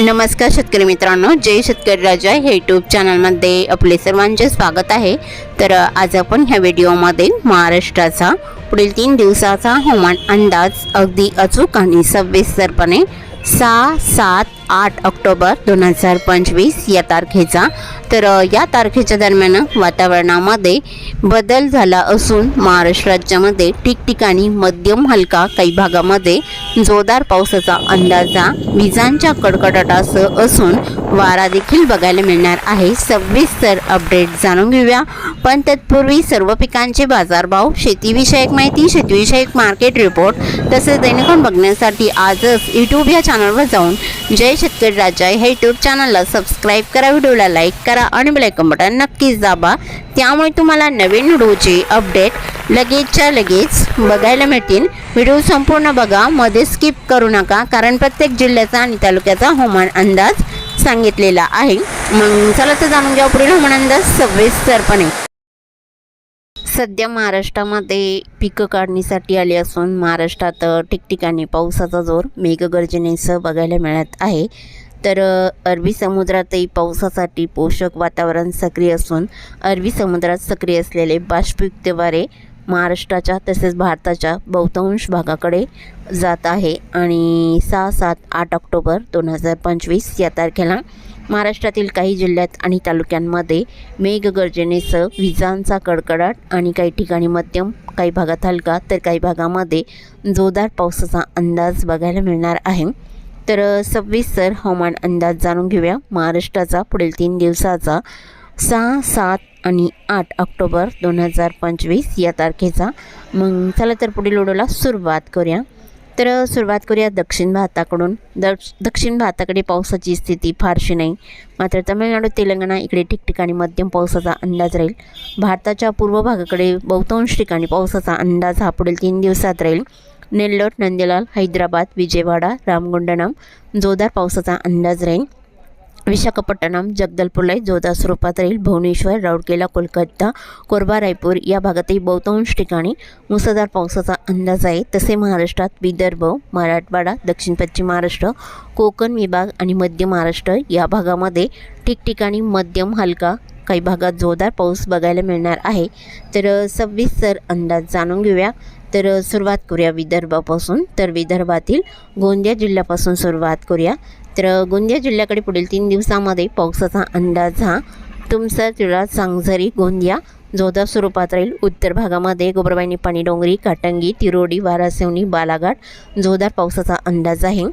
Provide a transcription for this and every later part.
नमस्कार शेतकरी मित्रांनो जय शेतकरी राजा. हे यूट्यूब चॅनलमध्ये आपले सर्वांचे स्वागत आहे. तर आज आपण ह्या व्हिडिओमध्ये महाराष्ट्राचा पुढील तीन दिवसाचा हवामान अंदाज अगदी अचूक आणि सविस्तरपणे सहा सात आठ ऑक्टोबर दोन हजार पंचवीस या तारखेचा. तर या तारखेच्या दरम्यान वातावरणामध्ये बदल झाला असून महाराष्ट्र राज्यामध्ये ठिकठिकाणी मध्यम हलका काही भागामध्ये जोरदार पावसाचा अंदाजा विजांच्या कडकडाटासह असून वारा देखील बघायला मिळणार आहे. सविस्तर अपडेट जाणून घेऊया. पण तत्पूर्वी सर्व पिकांचे बाजारभाव शेतीविषयक माहिती शेतीविषयक मार्केट रिपोर्ट तसेच दैनिकन बघण्यासाठी आजच यूट्यूब या चॅनलवर जाऊन जय शेतकरी राजा हे यूट्यूब चॅनलला सबस्क्राईब करा व्हिडिओला लाईक करा आणि बेलायकन बटन नक्कीच दाबा. त्यामुळे तुम्हाला नवीन व्हिडिओचे अपडेट लगेचच्या लगेच बघायला मिळतील. व्हिडिओ संपूर्ण बघा मध्ये स्किप करू नका कारण प्रत्येक जिल्ह्याचा आणि तालुक्याचा हवामान अंदाज सांगितलेला आहे. मग चला तर जाणून घ्या पुढील हवामान अंदाज सविस्तरपणे. सध्या महाराष्ट्रामध्ये पिकं काढणीसाठी आली असून महाराष्ट्रात ठिकठिकाणी पावसाचा जोर मेघगर्जनेसह बघायला मिळत आहे. तर अरबी समुद्रातही पावसासाठी पोषक वातावरण सक्रिय असून अरबी समुद्रात सक्रिय असलेले बाष्पयुक्त वारे महाराष्ट्राच्या तसेच भारताच्या बहुतांश भागाकडे जात आहे आणि सहा सात आठ ऑक्टोबर दोन हजार पंचवीस या तारखेला महाराष्ट्रातील काही जिल्ह्यात आणि तालुक्यांमध्ये मेघगर्जनेसह विजांचा कडकडाट आणि काही ठिकाणी मध्यम काही भागात हलका तर काही भागामध्ये जोरदार पावसाचा अंदाज बघायला मिळणार आहे. तर अ, सविस्तर हवामान अंदाज जाणून घेऊया. महाराष्ट्राचा पुढील तीन दिवसाचा सहा सात आणि आठ ऑक्टोबर दोन हजार पंचवीस या तारखेचा. मग चला तर पुढील ओढोला सुरुवात करूया. तर सुरुवात करूया दक्षिण भारताकडून. दक्ष दक्षिण भारताकडे पावसाची स्थिती फारशी नाही. मात्र तमिळनाडू तेलंगणा इकडे ठिकठिकाणी मध्यम पावसाचा अंदाज राहील. भारताच्या पूर्व भागाकडे बहुतांश ठिकाणी पावसाचा अंदाज हा पुढील तीन दिवसात राहील. नेल्लोर नंदेलाल हैदराबाद विजयवाडा रामगुंडनम जोरदार पावसाचा अंदाज राहील. विशाखापट्टणम जगदलपूरला जोरदार स्वरूपात राहील भुवनेश्वर राऊरकेला कोलकाता कोरबा रायपूर या भागातही बहुतांश ठिकाणी मुसळधार पावसाचा अंदाज आहे. तसे महाराष्ट्रात विदर्भ मराठवाडा दक्षिण पश्चिम महाराष्ट्र कोकण विभाग आणि मध्य महाराष्ट्र या भागामध्ये ठिकठिकाणी मध्यम हलका काही भागात जोरदार पाऊस बघायला मिळणार आहे. तर सविस्तर अंदाज जाणून घेऊया. तर सुरुवात करूया विदर्भापासून. तर विदर्भातील गोंदिया जिल्ह्यापासून सुरुवात करूया. तर गोंदिया जिल्ह्याकडे पुढील तीन दिवसामध्ये पावसाचा अंदाज हा तुमसर तिळा सांगझरी गोंदिया जोरदार स्वरूपात राहील. उत्तर भागामध्ये गोबरवाहिनी पाणीडोंगरी काटंगी तिरोडी वारासेवणी बालाघाट जोरदार पावसाचा अंदाज आहे.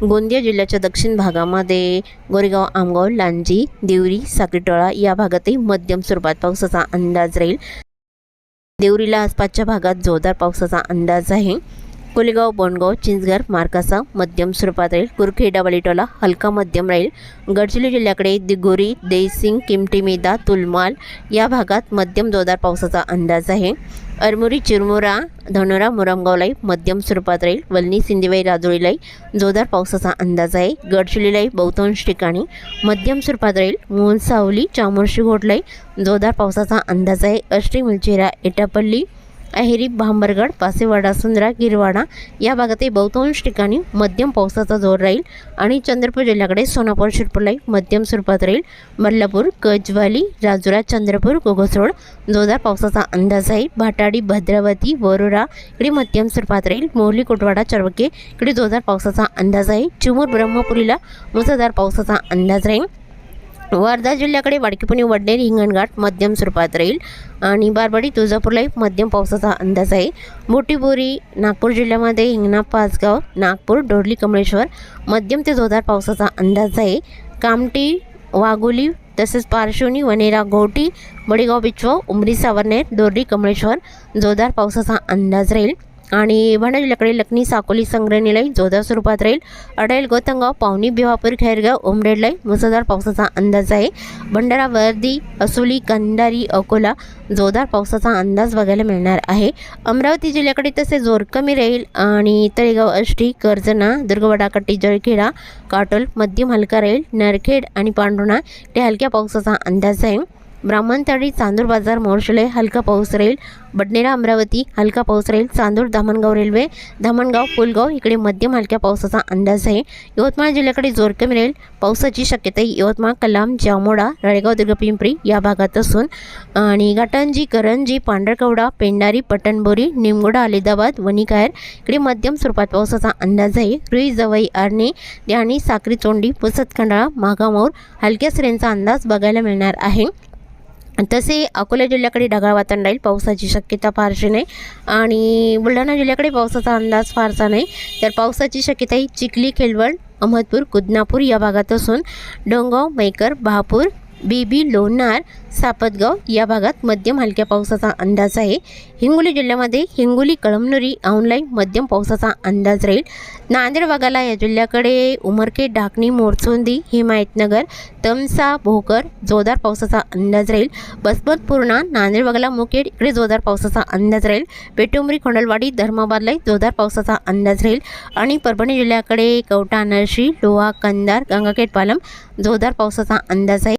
गोंदिया जिल्ह्याच्या दक्षिण भागामध्ये गोरेगाव आमगाव लांजी देवरी साक्रीटोळा या भागातही मध्यम स्वरूपात पावसाचा अंदाज राहील. देवरीला आसपासच्या भागात जोरदार पावसाचा अंदाज आहे. कोलेगाव बोंडगाव चिंचघर मार्कासा मध्यम स्वरूपात राहील कुरखेडा वलिटोला हलका मध्यम राहील गडचिरोली जिल्ह्याकडे दिगोरी देसिंग किमटीमेदा तुलमाल या भागात मध्यम जोरदार पावसाचा अंदाज आहे. अरमुरी चिरमुरा धनोरा मुरमगावलाही मध्यम स्वरूपात राहील वल्नी सिंदेवाई राजोळीलाही जोरदार पावसाचा अंदाज आहे. गडचिरोलीलाही बहुतांश ठिकाणी मध्यम स्वरूपात राहील मोहनसावली चामोर्शी घोटलाही जोरदार पावसाचा अंदाज आहे. अष्टी मुलचेरा एटापल्ली अहेरी भांबरगड पासेवाडा सुंदरा गिरवाडा या भागातही बहुतांश ठिकाणी मध्यम पावसाचा जोर राहील आणि चंद्रपूर जिल्ह्याकडे सोनापूर शिरपूरलाही मध्यम स्वरूपात राहील. मल्लापूर कजवाली राजुरा चंद्रपूर गोगसरोड जोरदार पावसाचा अंदाज आहे. भाटाडी भद्रावती वरोरा इकडे मध्यम स्वरूपात राहील. मोहली कोटवाडा चरवके इकडे जोरदार पावसाचा अंदाज आहे. चिमूर ब्रह्मपुरीला मुसळधार पावसाचा अंदाज राहील. वर्धा जिल्ह्याकडे वाडकीपुणे वडनेर हिंगणघाट मध्यम स्वरूपात राहील. आणि बारबाडी तुळजापूरलाही मध्यम पावसाचा अंदाज आहे. मोठी बोरी नागपूर जिल्ह्यामध्ये हिंगणा पाचगाव नागपूर डोरली कमळेश्वर मध्यम ते जोरदार पावसाचा अंदाज आहे. कामटी वाघोली तसेच पारशिवनी वनेरा घोटी बडेगाव बिचवा उमरी सावरनेर डोरली कमळेश्वर जोरदार पावसाचा अंदाज राहील. आणि भांडा जिल्ह्याकडे लखनी साकोली संग्रहणीलाही जोरदार स्वरूपात राहील. अडाईल गोतंगाव पावनी भिवापूर खैरगाव उमरेडलाही मुसळधार पावसाचा अंदाज आहे. भंडारा वर्दी असोली कंधारी अकोला जोरदार पावसाचा अंदाज बघायला मिळणार आहे. अमरावती जिल्ह्याकडे तसे जोर कमी राहील आणि तळेगाव अष्टी कर्जना दुर्गवडाकट्टी जळखेडा काटोल मध्यम हलका राहील. नरखेड आणि पांढुणा ते हलक्या पावसाचा अंदाज आहे. ब्राह्मणतळी चांदूर बाजार मोर्शले हलका पाऊस राहील बडनेरा अमरावती हलका पाऊस राहील चांदूर धामणगाव रेल्वे धामणगाव फुलगाव इकडे मध्यम हलक्या पावसाचा अंदाज आहे. यवतमाळ जिल्ह्याकडे जोर कमी राहील पावसाची शक्यता यवतमाळ कलाम जामोडा राळेगाव दुर्गपिंपरी या भागात असून आणि घाटंजी करंजी पांढरकवडा पेंडारी पटणबोरी निमगोडा अलिदाबाद वणिकायर इकडे मध्यम स्वरूपात पावसाचा अंदाज आहे. रुई जवई आर्णी द्याणी साक्री चोंडी पुसतखंडाळा मागामौर हलक्या सरींचा अंदाज बघायला मिळणार आहे. तसे अकोला जिल्ह्याकडे ढगाळ वातावरण राहील. पावसाची शक्यता फारशी नाही. आणि बुलढाणा जिल्ह्याकडे पावसाचा अंदाज फारसा नाही. तर पावसाची शक्यता ही चिखली खेलवड अहमदपूर कुदनापूर या भागात असून डोंगाव मैकर बहापूर बीबी लोणार सापतगाव या भागात मध्यम हलक्या पावसाचा अंदाज आहे. हिंगोली जिल्ह्यामध्ये हिंगोली कळमनुरी ऑनलाईन मध्यम पावसाचा अंदाज राहील. नांदेड भागाला या जिल्ह्याकडे उमरखेड ढाकणी मोरचोंदी हिमायतनगर तमसा भोकर जोरदार पावसाचा अंदाज राहील. बसमत पूर्णा नांदेड भागाला मुखेड इकडे जोरदार पावसाचा अंदाज राहील. पेटुंबरी खोंडलवाडी धर्माबादलाही जोरदार पावसाचा अंदाज राहील. आणि परभणी जिल्ह्याकडे कवठा नरशी लोहा कंदार गंगाखेड पालम जोरदार पावसाचा अंदाज आहे.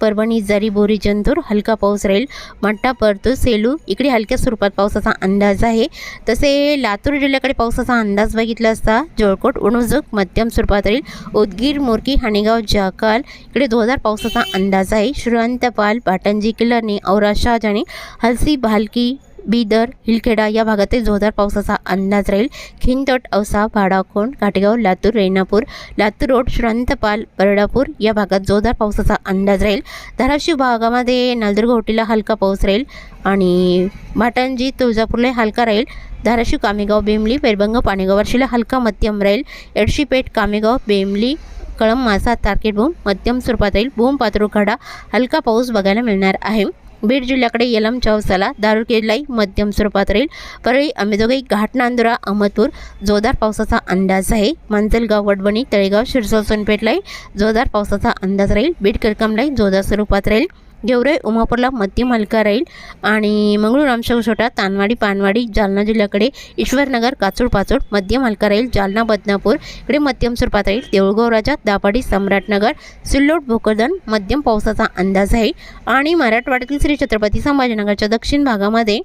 परभणी जरी बोरी जंतूर हलका पाऊस राहील मट्टा परतूर सेलू इकडे हलक्या स्वरूपात पावसाचा अंदाज आहे. तसे लातूर जिल्ह्याकडे पावसाचा अंदाज बघितला असता जोळकोट उणुजूक मध्यम स्वरूपात राहील. उदगीर मोरकी हाणेगाव जाकाल इकडे जोरदार पावसाचा अंदाज आहे. श्रीवंतपाल पाटणजी किल्लरणी औरा शहाजानी हलसी भालकी बीदर हिलखेडा या भागातील जोरदार पावसाचा अंदाज राहील. खिंगतट औसा भाडाकोण काटेगाव लातूर रेणापूर लातूर रोड श्रांतपाल बरडापूर या भागात जोरदार पावसाचा अंदाज राहील. धाराशिव भागामध्ये नालदुर्ग होटीला हलका पाऊस राहील आणि भाटांजी तुळजापूरला हलका राहील. धाराशिव कामेगाव बेमली पेरबंग पाणेगाव वर्षीला हलका मध्यम राहील. एडशीपेठ कामेगाव बेमली कळम मासा तारकेट मध्यम स्वरूपात राहील. भूम पात्रोखाडा हलका पाऊस बघायला मिळणार आहे. बीड जिल्ह्याकडे यलम चौसाला दारुकेलाई मध्यम स्वरूपात राहील. परळी अंबेजोगाई घाटनांदुरा अहमदपूर जोरदार पावसाचा अंदाज आहे. मांजलगाव वडवणी तळेगाव शिरसोळ सोनपेठलाही जोरदार पावसाचा अंदाज राहील. बीड करकमलाही जोरदार स्वरूपात राहील. गेवराई उमापूरला मध्यम मालिका राहील आणि मंगळूर रामशेवशोटा तानवाडी पानवाडी जालना जिल्ह्याकडे ईश्वरनगर काचूड पाचोड मध्यम मालका राहील जालना बदनापूर इकडे मध्यम स्वरूपात राहील देऊळगाव राजा दापाडी सम्राटनगर सिल्लोड भोकरदन मध्यम पावसाचा अंदाज आहे. आणि मराठवाड्यातील श्री छत्रपती संभाजीनगरच्या दक्षिण भागामध्ये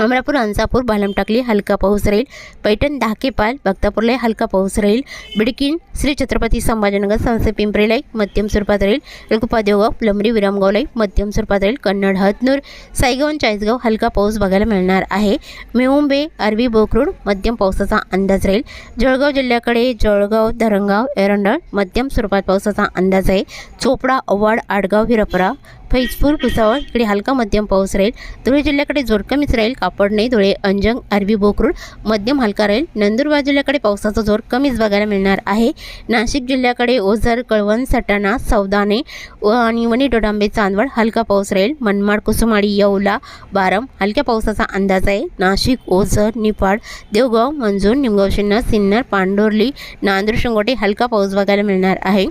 अमरापूर अंसापूर बालमटाकली हलका पाऊस राहील. पैठण धाकेपाल भक्तापूरला हलका पाऊस राहील. बिडकीन श्री छत्रपती संभाजीनगर संस्थे पिंपरीला मध्यम स्वरूपात राहील. रेलकुपा देवगाव प्लंबरी विरामगावला मध्यम स्वरूपात राहील. कन्नड हतनूर साईगाव चाळीसगाव हलका पाऊस बघायला मिळणार आहे. मेहुंबे अरवी बोकरूड मध्यम पावसाचा अंदाज राहील. जळगाव जिल्ह्याकडे जळगाव धरणगाव एरंडळ मध्यम स्वरूपात पावसाचा अंदाज आहे. चोपडा अवाड आडगाव हिरपरा फैजपूर भुसावळ इकडे हलका मध्यम पाऊस राहील. धुळे जिल्ह्याकडे जोर कमीच राहील. कापडणे धुळे अंजंग अरबी बोकरूड मध्यम हलका राहील. नंदुरबार जिल्ह्याकडे पावसाचा जोर कमीच बघायला मिळणार आहे. नाशिक जिल्ह्याकडे ओझर कळवण सटाणा सौदाने व आणि वणी डोडांबे चांदवड हलका पाऊस राहील. मनमाड कुसुमाडी येवला बारम हलक्या पावसाचा अंदाज आहे. नाशिक ओझर निफाड देवगाव मंजूर निमगाव शिन्नर सिन्नर पांडोर्ली नांदूर शिंगोटे हलका पाऊस बघायला मिळणार आहे.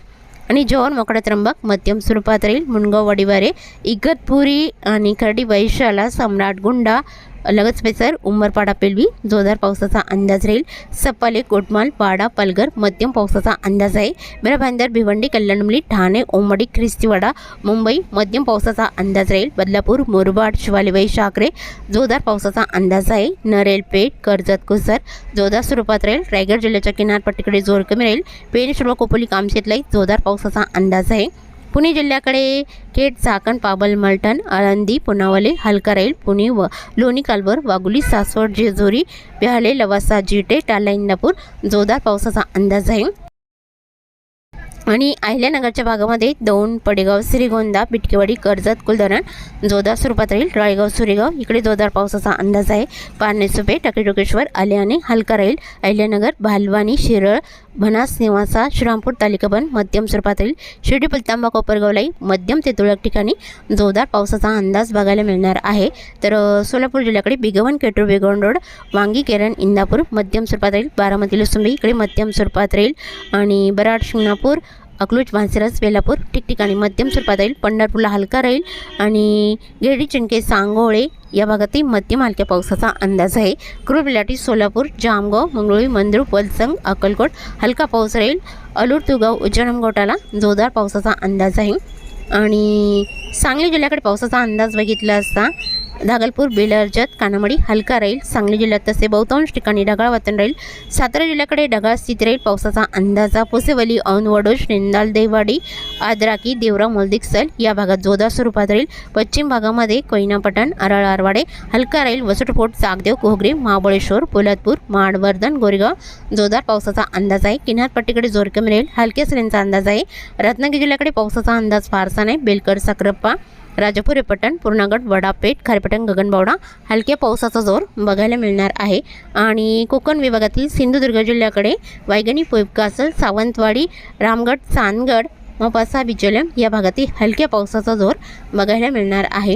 आणि जेवण मोकळा त्र्यंबक मध्यम स्वरूपात राहील मुनगाव वडिवारे इगतपुरी आणि खर्डी वैशाला सम्राट गुंडा लगत पेसर उंबरपाडा पेलवी जोरदार पावसाचा अंदाज राहील. सपाले कोटमाल पाडा पालघर मध्यम पावसाचा अंदाज आहे. बेराभांदर भिवंडी कल्याणमली ठाणे ओमडी ख्रिस्तीवाडा मुंबई मध्यम पावसाचा अंदाज राहील. बदलापूर मुरबाड शिवालेबाई शाकरे जोरदार पावसाचा अंदाज आहे. नरेल पेठ कर्जत कुसर जोरदार स्वरूपात राहील. रायगड जिल्ह्याच्या किनारपट्टीकडे जोर कमी राहील. पेण शिरवा कोपोली कामशेतलाही जोरदार पावसाचा अंदाज आहे. पुणे जिल्ह्याकडे केट चाकण पाबल मलटण आळंदी पुनावले हलका राहील पुणे व लोणी कालवर वागुली सासवड जेजुरी बिहाले लवासा जिटे टाला इंदापूर जोरदार पावसाचा अंदाज आहे. आणि अहिल्यानगरच्या भागामध्ये दौंड पडेगाव श्रीगोंदा बिटकेवाडी कर्जत कुलधरण जोरदार स्वरूपात राहील. राळेगाव सुरेगाव इकडे जोरदार पावसाचा अंदाज आहे. पारनेसुपे टकेटोकेश्वर आल्याने हलका राहील. अहिल्यानगर भालवानी शिरळ भनास निवासा श्रीरामपूर तालिकाबन मध्यम स्वरूपात राहील. शिर्डी पुलतांबा कोपरगावलाही मध्यम ते तुरळक ठिकाणी जोरदार पावसाचा अंदाज बघायला मिळणार आहे. तर सोलापूर जिल्ह्याकडे बिगवन केटूर बेगवण रोड वांगी केरण इंदापूर मध्यम स्वरूपात राहील. बारामती लसुंबी इकडे मध्यम स्वरूपात राहील. आणि बराड शिंगणापूर अकलूज मानसिरस वेलापूर ठिकठिकाणी मध्यम स्वरूपात राहील. पंढरपूरला हलका राहील. आणि गिरडी चिंके सांगोळे या भागातही मध्यम हलक्या पावसाचा अंदाज आहे. क्रुबिलाटी सोलापूर जामगाव मंगळुळी मंद्रुप वलसंग अक्कलकोट हलका पाऊस राहील. अलूर तुगाव उज्जैन गोटाला जोरदार पावसाचा अंदाज आहे. आणि सांगली जिल्ह्याकडे पावसाचा अंदाज बघितला असता धागलपूर बेलर्जत कानामडी हलका राहील सांगली जिल्ह्यात तसे बहुतांश ठिकाणी ढगाळ वातावरण राहील. सातारा जिल्ह्याकडे ढगाळ स्थिती राहील. पावसाचा अंदाजा पुसेवली औंध वडोश निंदाल देवाडी आद्राकी देवरा मोलदिक्सल या भागात जोरदार स्वरूपात राहील. पश्चिम भागामध्ये कोयनापटण अरळ आरवाडे हलका राहील वसटफोट चाकदेव कोहगरी महाबळेश्वर पोलादपूर माडवर्धन गोरेगाव. जोरदार पावसाचा अंदाज आहे. किनारपट्टीकडे जोर कमी राहील. हलक्या सरींचा अंदाज आहे. रत्नागिरी जिल्ह्याकडे पावसाचा अंदाज फारसा नाही. बेलकर साखरप्पा राजापुरी पट्टण पूर्णागड वडापेठ खारेपटण गगनबावडा हलक्या पावसाचा जोर बघायला मिळणार आहे. आणि कोकण विभागातील सिंधुदुर्ग जिल्ह्याकडे वायगणी कासल सावंतवाडी रामगड चांदगड मपासा बिचोलम या भागातील हलक्या पावसाचा जोर बघायला मिळणार आहे.